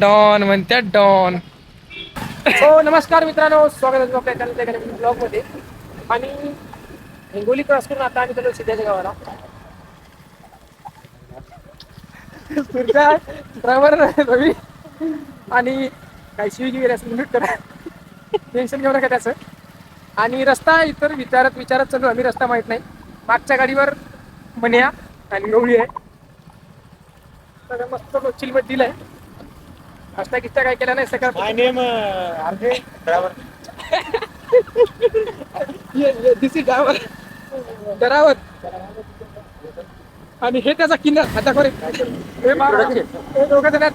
Don म्हणत्या don. हो नमस्कार मित्रांनो. स्वागत आहे आपल्या चॅनलच्या ब्लॉगमध्ये आणि हिंगोली क्रॉस करून आता आम्ही चालू सिद्धाच्या गावाला. ड्रायव्हर रवी आणि काही शिवी गेली असं म्यूट करा. टेन्शन घेऊ नका त्याचं. आणि रस्ता इतर विचारत विचारत चालू आम्ही रस्ता माहीत नाही. मागच्या गाडीवर मन्या आणि गवळी आहे. तर मस्त चिलमत दिलाय. रस्ता किस्ता काय केला नाही सगळं my name RJ driver this is driver driver आणि हे त्याचा किन्नर. आता करे हे बाबा, हे दोघं जण आहेत.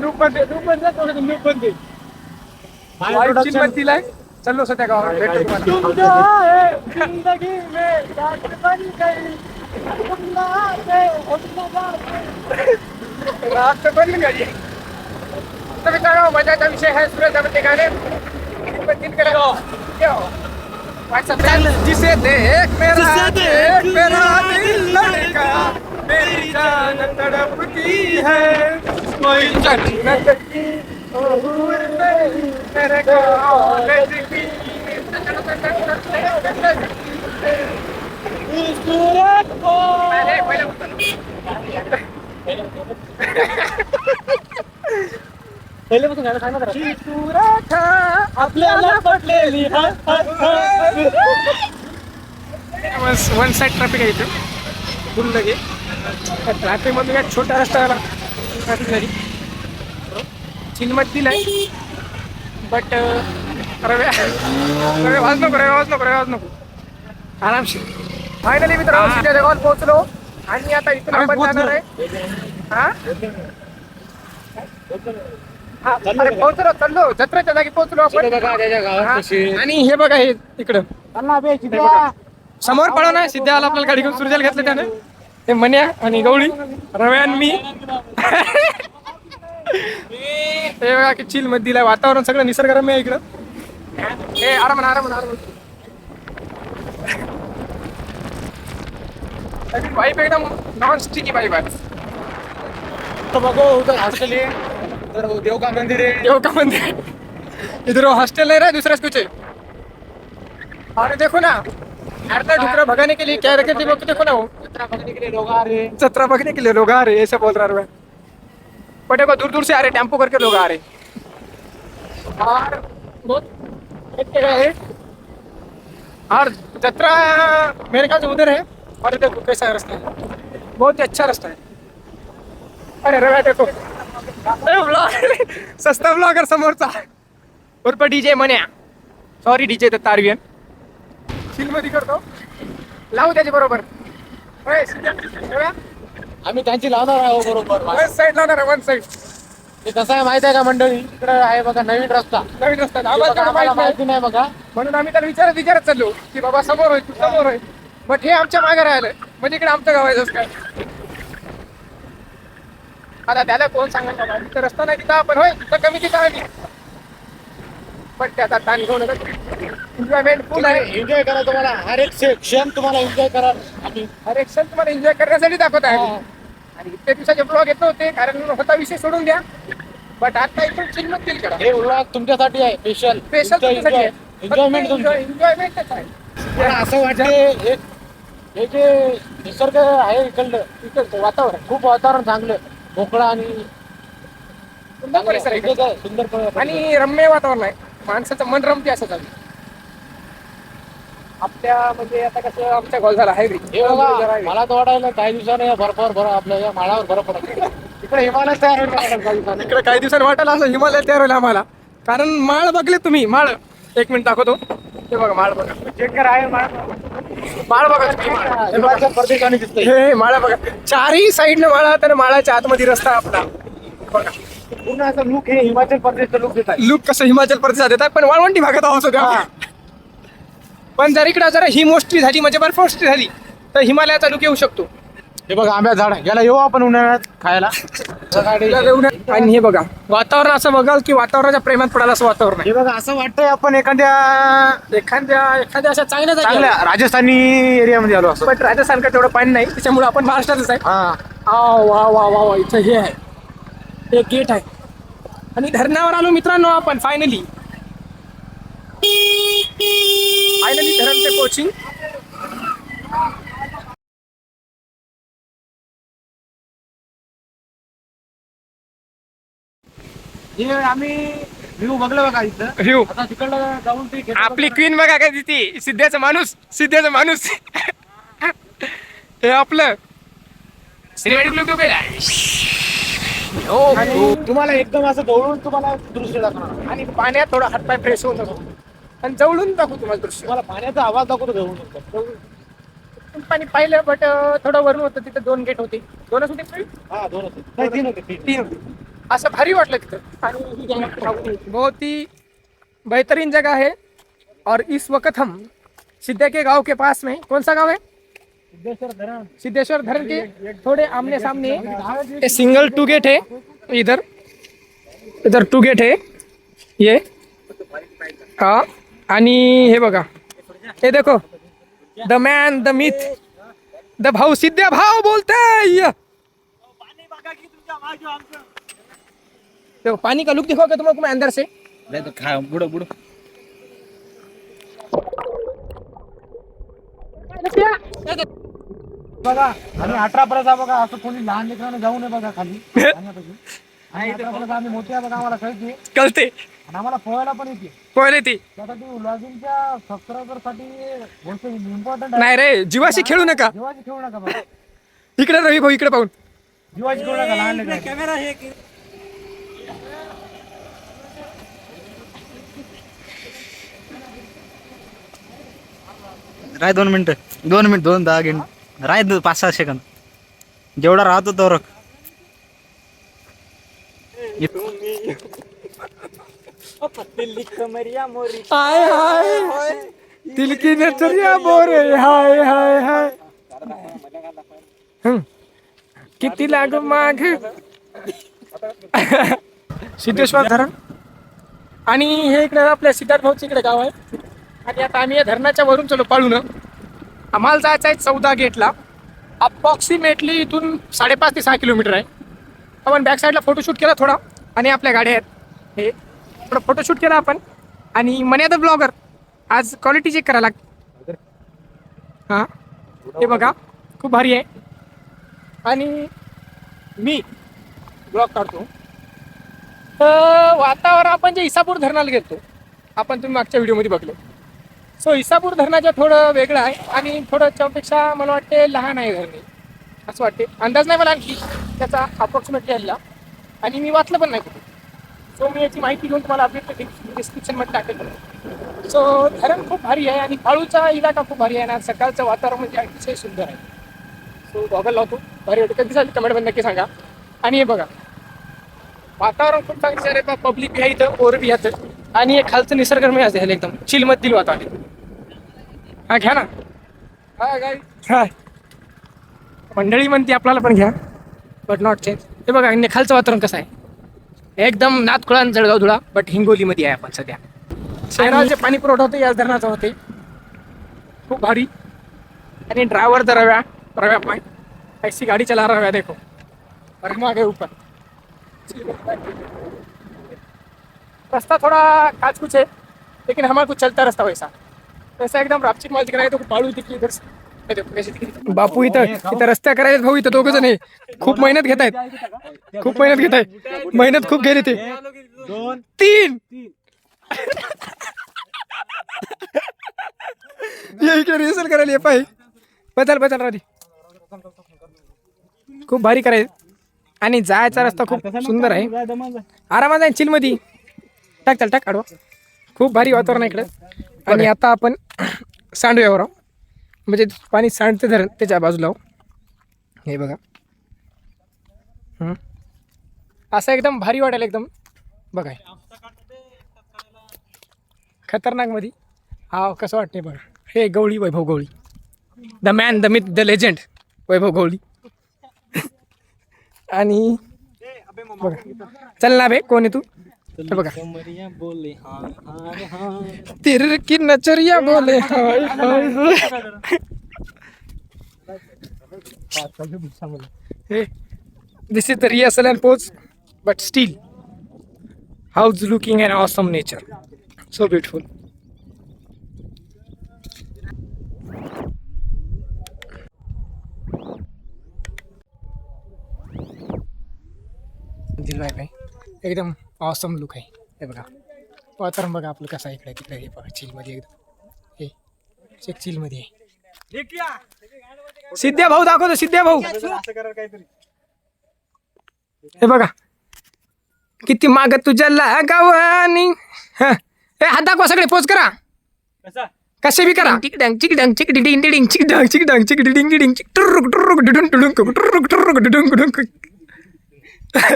दोघं जण. ग्रुपमध्ये. वाईट चिन्ह दिलाय चलो सध्या गावात भेटतो तुम्हाला. जिंदगी में रात बन गई रात बन गई तर मित्रांनो मजाचा विषय आहे सूर्याच्या गाणे पण दिन करा व्हाट्सअप जिसे देख मेरा देख मेरा दिल लड़का मेरी जान तड़पती है। कोई जन्नत की हूर में मेरे कॉलेज की। सूरत को पहले पहले बोलतो. पहिले पासून गाणं सांग ना जरा. आपल्याला पटलेली हा, हा, हा. वन साइड ट्रॅफिक आहे इथं. फुल लगे. ट्रॅफिकमध्ये काय छोटा रस्ता आला ट्रॅफिक झाली चिलमत दिलाय बट रव्या रव्या वाज नको रव्या वाज नको रव्या वाज नको. आरामशीर. फायनली सीध्या जगावर पोहोचलो. आणि आता इथून आपण जाणार आहे. हा, अरे पोहोचलो चाललो. जत्रेच्या जागी पोहोचलो आपण. हा, आणि हे बघा हे इकडं. समोर पळा ना सिद्ध्या आला आपल्याला गाडी घेऊन. सुरजेल घेतलं त्याने. ते मन्या आणि गवळी. रव्या आणि मी. हे बघा की चिलमध्ये दिलाय वातावरण. सगळं निसर्गरम्य आहे इकडं. हे आराम आराम आराम वाईफ एकदम नॉन स्टिकी वाईफ आहे. तो बघो उधर हॉस्टेल उधर वो देव का मंदिर है। देव का मंदिर इधर हॉस्टल नहीं रहा दूसरा कुछ और देखो ना ढुकरा भगाने के लिए क्या रखे थे वो देखो ना वो। चित्रा भगने के लिए लोग आ रहे हैं। चतरा भगने के लिए लोग आ रहे हैं, ऐसे बोल रहा है बट देखो दूर दूर से आ रहे टेंपो करके लोग आ रहे और बहुत है और जत्रा मेरे ख्याल से उधर है और देखो कैसा रास्ता है। बहुत ही अच्छा रास्ता है। अरे रव्या देखो। सस्ता ब्लॉगर समोरचा. उर्फ डीजे मन्या सॉरी डीजे तर तारवियनमध्ये करतो. लावू त्याच्या बरोबर? आम्ही त्यांची लावणार आहोत बरोबर. वन साईड लावणार वन साईड ते कसं आहे माहीत आहे का मंडळी? इकडे आहे बघा नवीन रस्ता. नवीन रस्ता. आम्हाला माहीत नाही. माहिती नाही बघा. म्हणून आम्ही त्याला विचारत विचारत चाललो की बाबा समोर होय तू समोर होय बट हे आमच्या मागे राहिलं. म्हणजे इकडे आमचं गाव आहे जसं काय? आता त्याला कोण बाबा तिथं रस्ता नाही तिथं आपण होय तिथं कमी तिथं आम्ही पण त्याचा ताण घेऊ नका एन्जॉयमेंट फुल आहे. एन्जॉय करा तुम्हाला. हर एक क्षण तुम्हाला एन्जॉय करा. आम्ही हर एक क्षण तुम्हाला एन्जॉय करण्यासाठी दाखवत आहे. आणि इतक्या दिवसाचे ब्लॉग येत नव्हते कारण होता विषय सोडून द्या. बट आता इथून चिन्ह दिल करा. हे व्लॉग तुमच्यासाठी आहे स्पेशल स्पेशल एन्जॉयमेंट एन्जॉयमेंट आहे. असं वाटते एक हे जे निसर्ग आहे इकडलं इकडचं वातावरण खूप वातावरण चांगलं मोकळं आणि सुंदर परिसर आहे इकडचा. सुंदर. आणि रम्य वातावरण आहे. माणसाचं मन रमते असं चालू आपल्या म्हणजे आता कसं आमचा गोल झाला. आहे हे बघा मला तर वाटायला काही दिवसाने या बर्फावर भर आपल्या या माळावर बरं पडत इकडे हिमालय तयार होईल मला काही दिवसाने. इकडे काही दिवसांनी वाटायला असं हिमालय तयार होईल आम्हाला. कारण माळ बघले तुम्ही माळ. एक मिनिट दाखवतो. हे बघा माळ बघा. चेकर आहे माळ. माळ बघा तुम्ही माळ. हे बघा. हे माळा बघा. चारही साईडने माळा तर माळाच्या आतमध्ये रस्ता आपला. बघा. पूर्ण असं लुक हे हिमाचल प्रदेशचं लुक देत आहे लुक कसं हिमाचल प्रदेशात येतात पण वाळवंटी भागात आहोत सध्या. पण जर इकडे जर ही मोस्टली झाली म्हणजे बर्फोष्टी झाली तर हिमालयाचा लुक येऊ शकतो. हे बघा आंब्या झाड याला येऊ आपण उन्हाळ्यात खायला. आणि हे बघा वातावरण असं बघाल की वातावरणाच्या प्रेमात पडायला असं वातावरण हे बघा असं वाटतंय आपण एखाद्या एखाद्या एखाद्या अशा चांगल्या जागी चांगल्या राजस्थानी एरियामध्ये आलो असं. पण राजस्थानकडे तेवढं पाणी नाही. त्याच्यामुळे आपण महाराष्ट्रातच आहे. हा. वा वा वा वा इथं हे आहे. एक गेट आहे. आणि धरणावर आलो मित्रांनो आपण फायनली फायनली धरणचे कोचिंग हे आम्ही व्ह्यू बघलो बघा इथं. व्ह्यू आता तिकडलं जाऊन ते. आपली क्वीन बघा काय तिथे. सिद्ध्याचा माणूस सिद्ध्याचा माणूस. हे आपलं. सिनेमॅटिक लुक हो. आणि तुम्हाला एकदम असं जवळून तुम्हाला दृश्य दाखवणार. आणि पाण्यात थोडा हातपाय फ्रेश होऊन जातो. आणि जवळून दाखवू तुम्हाला दृश्य. तुम्हाला पाण्याचा आवाज दाखवतो जवळून. एकदम. पाणी पाहिलं बट थोडं वरून होतं. तिथं दोन गेट होते. दोनच होते? हा दोन होते. नाही तीन होते तीन. तीन होते. असं भारी वाटलं तिथं. आणि ही बहुत ही बेहतरीन जगह है और इस वक्त हम सिद्धा के गाँव के पास में कौन सा गाँव है? सिद्धेश्वर धरण। सिद्धेश्वर धरण के थोड़े आमने सामने ये सिंगल टू गेट है इधर। इधर टू गेट है ये। हा आणि हे बघा हे देखो the man the myth the भाऊ सिद्ध्या भाव बोलते देखो पानी का लुक दिखाओगे तुम लोग मैं अंदर से? बुडो बुडो। बघा आणि अठरा पर्यंत बघा असं कोणी लहान लेकरांना जाऊ नये बघा खाली. पाण्यापाशी. अठरा आम्ही मोठे आहे बघा आम्हाला कळते कळते. आणि आम्हाला पोहायला पण येते. पहिले ती त्यासाठी लॉगिंगच्या सबस्क्रायबरसाठी गोष्ट इम्पॉर्टंट आहे. नाही रे जीवाशी खेळू नका. जीवाची खेळू नका बघा. इकडे रवी भाऊ इकडे पाहून. जीवाची खेळू नका लहान लेकरांना. राय दोन मिनटं. दोन मिनिट दोन दहा मिनिट राय दो- पाच सहा सेकंद जेवढा राहतो तेवढं हाय हाय. दिल की नचरिया मोरे हाय हाय हाय. किती लाग माग सिद्धेश्वर धरण. आणि हे इकडे आपल्या सिद्धार्थ भाऊचं इकडे गाव आहे. आणि आता आम्ही या धरणाच्या वरून चलो पाळून. आम्हाला जायचं आहे चौदा गेटला. अप्रॉक्सिमेटली इथून साडेपाच ते सहा किलोमीटर आहे. आपण बॅक साईडला फोटोशूट केला थोडा. आणि आपल्या गाड्या आहेत. हे थोडं फोटोशूट केला आपण. आणि मन्या द ब्लॉगर आज क्वालिटी चेक करायला लागते. हां? हे बघा. खूप भारी आहे. आणि मी ब्लॉग काढतो. तर वातावरण आपण जे इसापूर धरणाला गेलो आपण तुम्ही मागच्या व्हिडिओमध्ये बघलो सो इसापूर धरणाच्या थोडं वेगळं आहे आणि थोडं त्यापेक्षा मला वाटते लहान आहे धरणे. असं वाटते. अंदाज नाही मला आणखी. त्याचा अप्रॉक्सिमेटली आलेला आणि मी वाचलं पण नाही कुठे. सो मी याची माहिती घेऊन तुम्हाला अपडेट डिस्क्रिप्शनमध्ये टाकेल. सो धरण खूप भारी आहे आणि काळूचा इलाका खूप भारी आहे ना सकाळचं वातावरण म्हणजे अतिशय सुंदर आहे. सो गॉगल लावतो. भारी वाटतं. कधी झाली? कमेंटमध्ये नक्की सांगा. आणि हे बघा. वातावरण खूप चांगलं आहे. पब्लिक बी आहे इथं. ओर बी आहे आणि हे खालचं निसर्गरम्य आहे झालं एकदम. चिलमधील वातावरण हा घ्या ना. हा गाई हाय मंडळी म्हणते आपल्याला पण घ्या. बट नॉट चेंज हे बघा आणि खालचं वातावरण कसं आहे? एकदम नातखुळा जळगाव धुळा बट हिंगोलीमध्ये आहे आपण सध्या. शहराचे पाणी पुरवठा होते याच धरणाचा होते खूप भारी. आणि ड्रायव्हर तर रव्या रव्या पाय. ऐसी गाडी चला रव्या देखो. और हम आगे ऊपर रास्ता थोड़ा काच कुछ है लेकिन हमारा कुछ चलता रास्ता वैसा. वैसा एकदम रापचिक माल है तो पाळू. हे दिख रही. बापू इथं इथं रस्त्या करायला भाऊ इथं दोघं जण. खूप मेहनत घेत आहेत खूप मेहनत घेत आहेत मेहनत खूप गेली ते. दोन तीन. इकडे रिहर्सल करायला ये पाय. बदल बदल राधी. खूप भारी करायचं. आणि जायचा रस्ता खूप सुंदर आहे. आरामात आहे चिलमध्ये टाक चल टाक आडवा. खूप भारी वातावरण आहे इकडं. आणि आता आपण सांडव्यावर आहोत म्हणजे पाणी सांडते धरण त्याच्या बाजूला. आहो. हे बघा. असं एकदम भारी वाटेल एकदम. बघा. खतरनाकमध्ये हा कसं वाटते बघा. हे Gawali Vaibhav Gawali. The man the myth the legend Vaibhav Gawali. आणि बघा. चल ना बे कोण आहे तू? बघा बोले तिर की नचरिया बोले hi hi hi hey this is the rehearsal and pose but still how's looking an awesome nature so beautiful दिलबाई भाई एकदम ऑसम लुक आहे. हे बघा. वातावरण बघा आपलं कसं आहे इकडे तिकडे. हे बघा चिलमध्ये एकदम. हे चेक चिलमध्ये आहे. सिद्ध्या भाऊ दाखवतो सिद्ध्या भाऊ. हे बघा. किती माग तुझ्या लागावानी. हं. हे हात दाखवा सगळे पोच करा. कसे? बी करा. टिक डंग चिक डंग चिक डिडिंग डिडिंग. चिक डंग डंग चिक डिडिंग डिडिंग टुरुक टुरुक डुडुन कुक, टुरुक टुरुक. ऐ,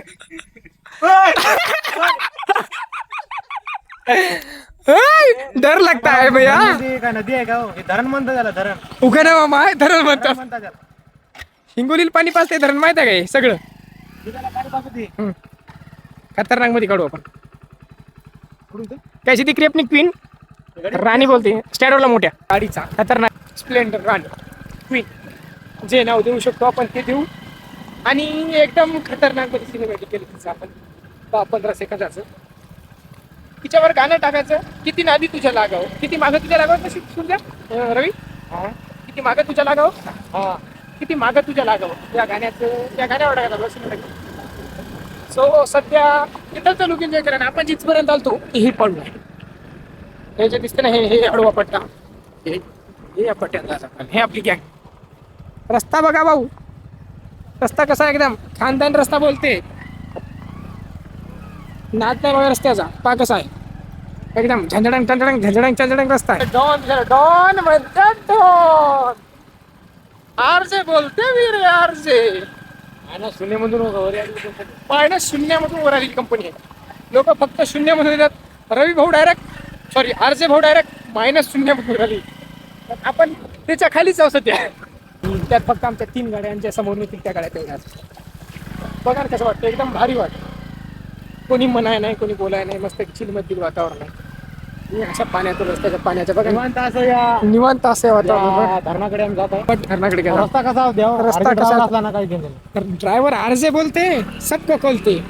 डर लगता है भैया. नदी काय नदी आहे का हो? हे धरण म्हणतात त्याला धरण. उगा ना मामा धरण म्हणतात. म्हणतात त्याला. हिंगोलीला पाणी पाचते धरण माहीत आहे का हे सगळं? दुधाला पाणी. हम्म. खतरनाकमध्ये काढू आपण. कुठून ते? कशी ती क्वीन. राणी बोलते स्टँडवरला मोठ्या. गाडीचा खतरनाक स्प्लेंडर राणी. क्वीन. जे नाव देऊ शकतो आपण ते देऊ. आणि एकदम खतरनाकमध्ये सिनेमॅटिक केलं तिचं आपण. दहा पंधरा सेकंदाचं तिच्यावर गाणं टाकायचं. किती नादी तुझ्या लागावं? किती मागं तुझ्या लागावं? तशी सुद्धा रवी? हा? किती मागं तुझ्या लागावं? हा. किती मागं तुझ्या लागावं? या गाण्याचं त्या गाण्यावर टाकायचं बस सो सध्या तिथं लुक एन्जॉय करा आपण जिथपर्यंत आलतो हे पडलो हे जे दिसतं ना हे हे अडवा पट्टा. हे हे पट्ट्यात. हे आपली गँग रस्ता बघा भाऊ. रस्ता कसा एकदम? खानदान रस्ता बोलते. नाद नाही बघा रस्त्याचा पा कसा आहे. एकदम झंझडंग झंझडंग झंझडंग झंझडंग रस्ता आहे. डॉन डॉन म्हणतात डॉन आरजे बोलते वीर आरजे. आणि शून्यमधून मायनस शून्यामधून वर आलेली कंपनी आहे लोक फक्त शून्यामधून येतात. रवी भाऊ डायरेक्ट सॉरी आरजे भाऊ डायरेक्ट मायनस शून्यामधून आली. आपण त्याच्या खालीच आहोत सध्या. त्यात फक्त आमच्या तीन गाड्यांच्या समोर येतील त्या गाड्या तेवढ्या बघा कसं वाटतं एकदम भारी वाटतं कोणी म्हणाय नाही कोणी बोलाय नाही मस्त चिलमधील वातावरण आहे. अशा पाण्यातून रस्त्याच्या पाण्याच्या बघा. निवांत असं या निवांत असं आहे वातावरण या धरणाकडे आम्ही जात आहे. पण धरणाकडे गेला. रस्ता कसा द्यावा रस्ता कसा- असला ना काही नाही. तर ड्रायव्हर आरजे बोलते सबको खोलते.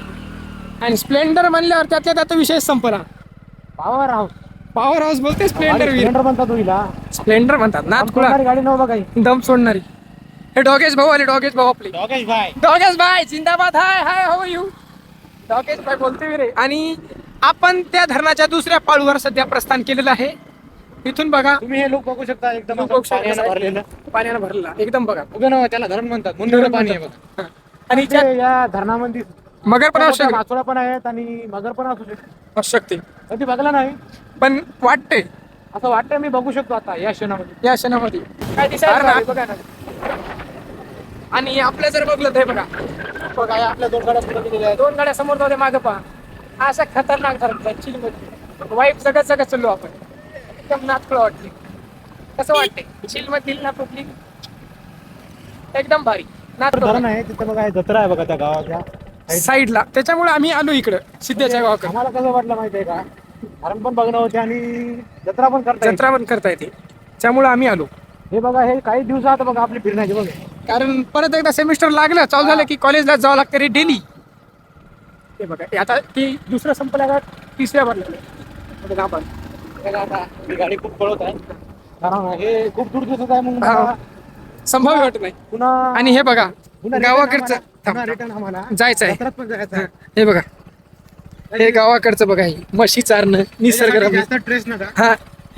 आणि स्प्लेंडर म्हणल्यावर त्यातल्या त्यात विषय संपला. पावर हाऊस पॉवर हाऊस बोलते स्प्लेंडर वीर. सिलेंडर म्हणतात तुला. स्प्लेंडर म्हणतात नाथ कुळा गाडी नव्हतं काही दम सोडणारी. हे डॉगेश भाऊ आले डॉगेश भाऊ आपले. योगेश भाई. डॉगेश भाई जिंदाबाद. हाय हाय हो यू डॉगेश भाई बोलते वीरे आणि आपण त्या धरणाच्या दुसऱ्या पाळूवर सध्या प्रस्थान केलेलं आहे. इथून बघा. तुम्ही हे लोक बघू शकता एकदम लोक असं बघू शकता. पाण्यानं. भरलेलं. पाण्यानं भरलेला. एकदम बघा. उभं नाव त्याला धरण म्हणतात. म्हणून पाणी आहे बघा. आणि या धरणामध्ये मगर पण मासोळा पण आहेत आणि मगर पण असू शकते असू शकते कधी बघला नाही. पण वाटते. असं वाटतं मी बघू शकतो आता या क्षणामध्ये. या क्षणामध्ये. काय दिसायला बघा ना. आणि आपलं जर बघलं तर हे बघा. बघा या आपल्या दोन गाड्या पुढे आहेत. दोन गाड्या समोर जाऊ दे मागं पहा. असा खतरनाक धरला चिलमध्ये वाईफ जगत जगत चाललो आपण. एकदम नातकळ वाटते. कसं वाटते? चिल मधील ना पब्लिक एकदम भारी. धरण आहे तिथे बघा हे जत्रा आहे बघा त्या गावाच्या साईडला. त्याच्यामुळे आम्ही आलो इकडं सिद्धेच्या गावाकडे. आम्हाला कसं वाटलं माहितीये का? धरण पण बघणं होते आणि जत्रा पण करता. जत्रा पण करता येते. त्यामुळे आम्ही आलो. हे बघा हे काही दिवसात बघा आपली फिरण्याची बघा. कारण परत एकदा सेमिस्टर लागलं चालू झालं की कॉलेजला जावं लागतं रे डेली ते बघा हे आता ती दुसरं संपल्या का तिसऱ्या आपण. बघा आता ही गाडी खूप पळत आहे. कारण हे खूप दूर दिसत आहे मग हा. संभाव्य वाटत नाही. पुन्हा आणि हे बघा पुन्हा return गावाकडचं आम्हाला- पुन्हा थांब. रिटर्न आम्हाला. जायचं आहे. जत्रात पण जायचं आहे. हे बघा. हे गावाकडचं बघा हे म्हशी चारणं जास्त ट्रेस नका. हे.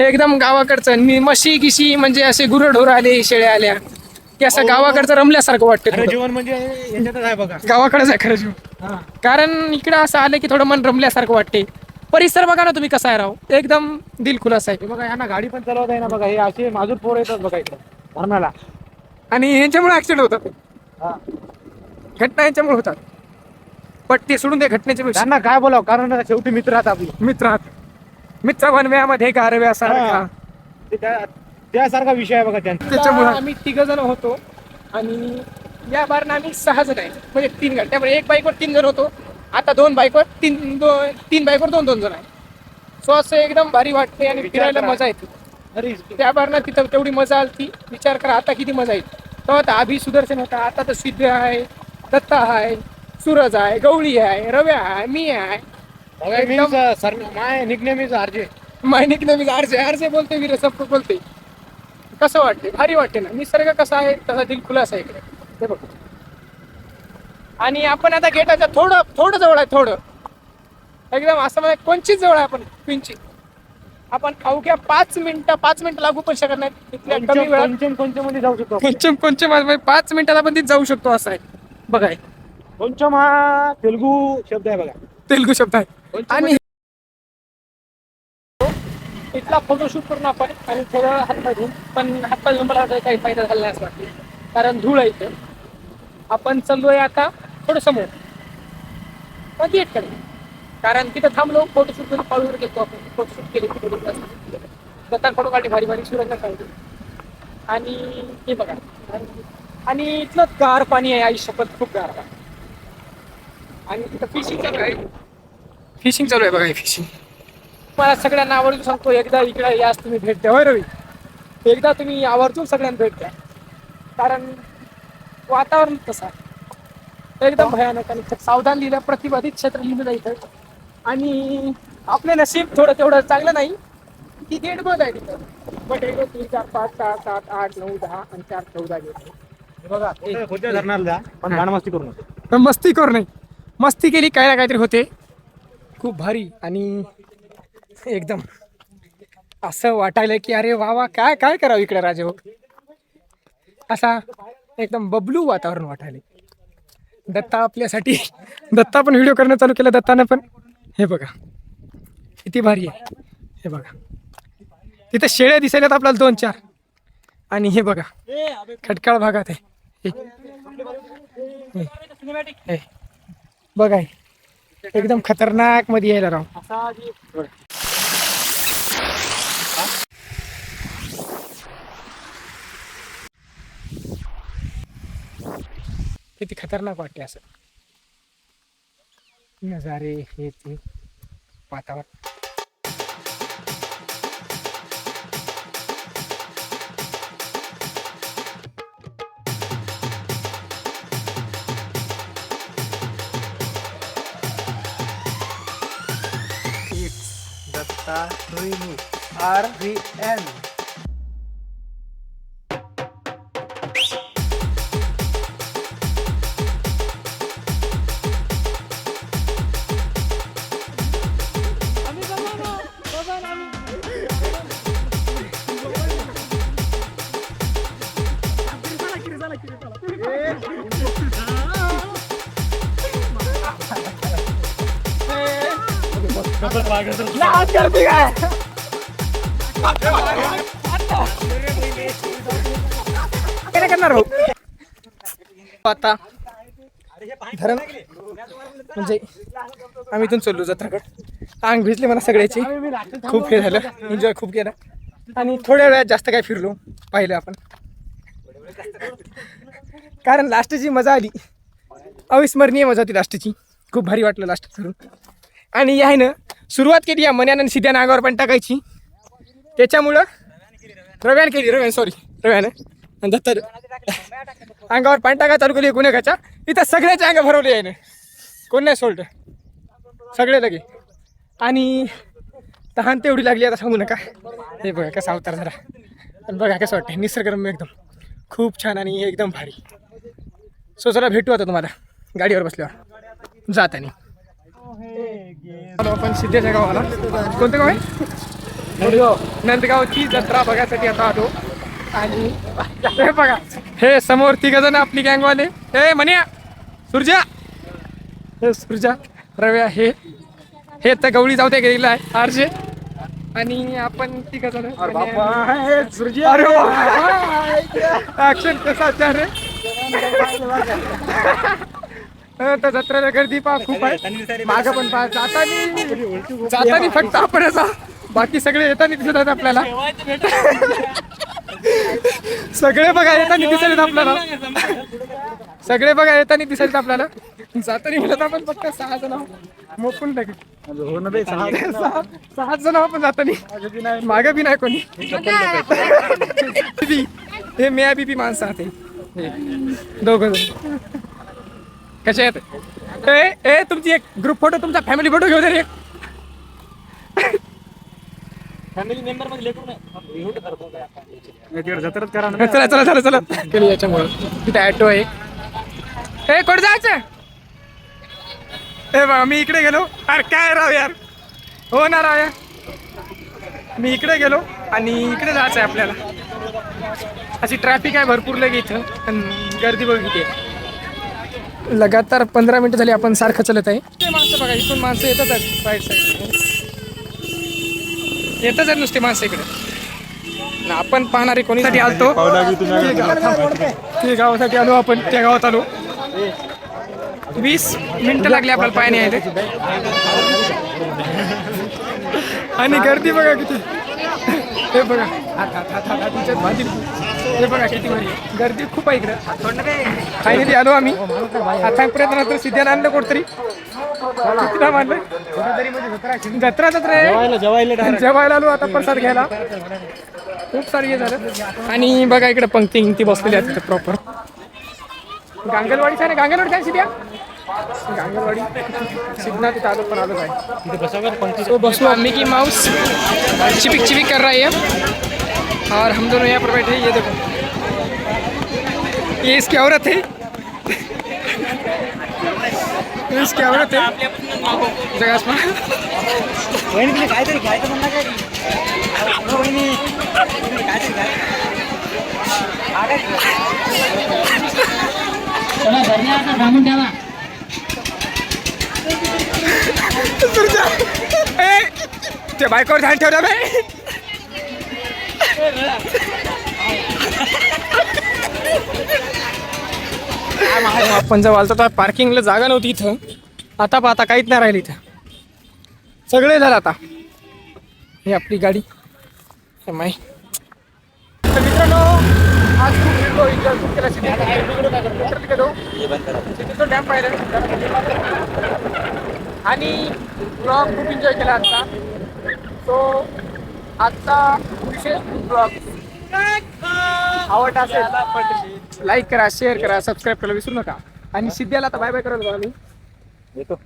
एकदम गावाकडचं नि- म्हशी गिशी म्हणजे असे गुरढोर आले शेळ्या आल्या. की असं गावाकडचं रमल्यासारखं खरं वाटतं जीवन म्हणजे याच्यातच आहे बघा. गावाकडेच आहे खरं जीव हा. कारण इकडं असं आलं की थोडं मन रमल्यासारखं वाटते. परिसर बघा ना तुम्ही कसा आहे राव. एकदम दिल खुलास आहे. हे बघा यांना गाडी पण चालवता ना बघा. हे असे माजूर पोर येतात बघा इकडे धरणाला. आणि यांच्यामुळे ऍक्सिडेंट होतात. हा. घटना यांच्यामुळे होतात. पण ते सोडून द्या घटनेचे विषय. त्यांना काय बोलावं? कारण शेवटी मित्र आहेत आपले. मित्रात मित्र हा. ते त्या- त्यासारखा विषय आहे बघा त्यांचा त्याच्यामुळे आम्ही तिघ जण होतो आणि या बारनं आम्ही सहा जण आहे. म्हणजे तीन गाडी त्यामुळे एक बाईकवर तीन जण होतो. आता दोन बाईकवर तीन दोन तीन बाईकवर दोन दोन जण आहे. सो असं एकदम भारी वाटते आणि विचार फिरायला करा. मजा येते. अरे त्या बारनं तिथं तेवढी मजा आली विचार करा आता किती मजा येईल. तेव्हा आता अभि सुदर्शन होता. आता तर सिद्ध आहे दत्ता आहे सूरज आहे गवळी आहे रव्या आहे मी आहे. माय निकनेम इज आरजे मायनिक नवीन आरसे आरसे बोलते वीर सब बोलते कसं वाटते भारी वाटते ना? निसर्ग कसा आहे? तसा दिल खुलासा आहे इकडे. हे बघ. आणि आपण आता गेटाच्या थोडं थोडं जवळ आहे थोडं. एकदम असं म्हणजे कोणचीच जवळ आहे आपण पिंची आपण अवघ्या पाच मिनिटं पाच मिनिटं लागू पण शकत नाही इतक्या कमी वेळात कोणच्या जाऊ शकतो कोणचे कोणचे माझे पाच मिनिटात आपण तिथे जाऊ शकतो असं आहे. बघाय कोणच्या हा तेलुगू शब्द आहे बघा. तेलगू शब्द आहे. आणि इथला फोटोशूट करून आपण आणि थोडं हातपाय धुवून पण हातपाय धुवून मला काही फायदा झाला नाही असं वाटते. कारण धूळ आहे इथं. आपण चाललोय आता थोडं समोर. गेटकडे कारण तिथं थांबलो फोटोशूट करून पाळूवर घेतो आपण. फोटोशूट केले दत्तान फोटो काढले भारी भारी सुरंग काढले. आणि हे बघा. आणि इथलं गार पाणी आहे आई शपथ खूप गार पाणी. आणि तिथं फिशिंग चालू आहे. फिशिंग चालू आहे बघा फिशिंग मला सगळ्यांना आवर्जून सांगतो एकदा इकडे यास तुम्ही भेट द्या होय रवी? एकदा तुम्ही आवर्जून सगळ्यांना भेट द्या. कारण वातावरण तसं आहे. एकदम भयानक आणि सावधान लिहिलं प्रतिबाधित क्षेत्र लिहिलं जायचं आणि आपले नशीब थोडं तेवढं चांगलं नाही की गेट बंद आहे तिथं. बट एक तीन चार पाच सहा सात आठ नऊ दहा आणि चार चौदा गेट बघा पण गाणमस्ती करू नका. पण मस्ती करू नाही मस्ती केली काय ना काहीतरी होते. खूप भारी आणि एकदम असं वाटायलं की अरे वा वा काय काय करावं इकडे राजे हो? असा एकदम बबलू वातावरण वाटायले दत्ता आपल्यासाठी दत्ता पण व्हिडिओ करणं चालू केलं दत्तानं पण. हे बघा किती भारी आहे. हे बघा. तिथे शेळ्या दिसायल्यात आपल्याला दोन चार. आणि हे बघा खटकाळ भागात आहे. हे. बघा एकदम खतरनाकमध्ये यायला राव. किती खतरनाक वाटते असं. नजारे हे ते वातावरण. sa Rinu. R-V-N. काय करणार भाऊ आता धरण म्हणजे आम्ही इथून चाललो जत्राकड अंग भिजले मला सगळ्याची. खूप हे झालं. एन्जॉय खूप केला. आणि थोड्या वेळात जास्त काय फिरलो. पाहिलं आपण. कारण लास्टची मजा आली. अविस्मरणीय मजा होती लास्टची खूप भारी वाटलं लास्ट फिरून आणि यायनं ना सुरुवात केली या मन्यानं सिद्ध्या नागावर पण टाकायची. त्याच्यामुळं रव्यान केली रव्यान सॉरी रव्यानं आणि दत्त अंगावर पाणी टाका चालू केली गुन्हेगाच्या इथं सगळ्याचे अंग भरवले आहे ना कोण नाही सोडलं. सगळे लगे. आणि तहान तेवढी लागली आता सांगू नका. हे बघा कसा अवतार झाला. आणि बघा कसं वाटतं निसर्गरम्य एकदम. खूप छान आणि एकदम भारी. सो चला भेटू आता तुम्हाला. गाडीवर बसल्यावर. जातानी. आपण सिद्धेच्या गावाला. कोणतं गाव आहे? नंदगावची जत्रा बघायसाठी आता आलो. आणि हे बघा हे समोर तिघ जण आपली गँगवाले. हे म्हण्या सुरजा. हे सुरजा रव्या हे. हे तर गवळी जाऊ दे गेलेला आहे आरजे. आणि आपण तिघ जण. अरे ऍक्शन कसा रे? हं, तर जत्रेला गर्दी पहा खूप आहे. माग पण पहा. जातानी जातानी फक्त आपण असा बाकी सगळे येताना दिसत आहेत आपल्याला. सगळे बघा येताना दिसत आहेत आपल्याला. सगळे बघा येताना दिसत आहेत आपल्याला. जातानी म्हणत आपण फक्त सहा जण आहोत. मोकून टाकेल सहा सहा जण आपण जातानी. मागे बी नाही कोणी. हे मेया बीपी माणसं आहे दोघ जण. कसे आहेत? ए ए तुमची एक ग्रुप फोटो तुमचा फॅमिली फोटो घेऊ दे एक. फॅमिली मेंबर लेकरू नाही. करतो चला चला चला चला केली याच्यामुळं. तिथे ॲटो आहे. ए कुठे जायचं ए बा मी इकडे गेलो. अरे काय राव यार? हो ना राव यार. मी इकडे गेलो आणि इकडे जायचं आहे आपल्याला. अशी ट्रॅफिक आहे भरपूर लगे इथं. आणि गर्दी बघ किती आहे लगातार पंधरा मिनिटं झाली आपण सारखं चलत आहे. ते माणसं बघा इथून माणसं येतच आहेत राईट साईड येतच आहेत नुसते माणसं इकडे. आपण पाहणारे कोणीसाठी आलतो? ते गावासाठी आलो आपण. त्या गावात आलो. वीस मिनिटं लागली आपल्याला पायाने यायला. आणि गर्दी बघा किती. हे बघा. हे बघा किती भारी. गर्दी खूप आहे इकडे. फायनली आलो आम्ही. आता प्रयत्न सिद्ध्याला आणलं कुठतरी मानलं? जत्रा जत्रा आहे. जेवायला जेवायला आलो आता प्रसाद घ्यायला. खूप सारी हे झालं. आणि बघा इकडे पंक्ती इंक्ती बसलेली आहेत प्रॉपर गांगलवाडी गांगलवाडी गांगलवाडी. सिद्धना तिथे आलो पण आलो तो अब मिकी माउस चिपिक चिपिक कर रहा है और हम दोनों यहाँ पर बैठे ये देखो. ये इसकी औरत है. इसकी औरत है जगह काहीतरी घ्यायचं म्हणणं काय ते बायकोवर ध्यान ठेवलं बाई आपण जर आलतो तर पार्किंगला जागा नव्हती इथं. आता पाहता काहीच नाही राहिलं इथं. सगळे झालं आता. ही आपली गाडी. माही तर मित्रांनो आज खूप फिरलो enjoy खूप केला सिटी डॅम पाहिलं. आणि ब्लॉग खूप एन्जॉय केला आजचा. सो आजचा विशेष ब्लॉग आवडला असेल. लाईक करा शेअर करा सबस्क्राईब करायला विसरू नका. आणि सिद्ध्याला आता बाय बाय करायला आम्ही. येतो.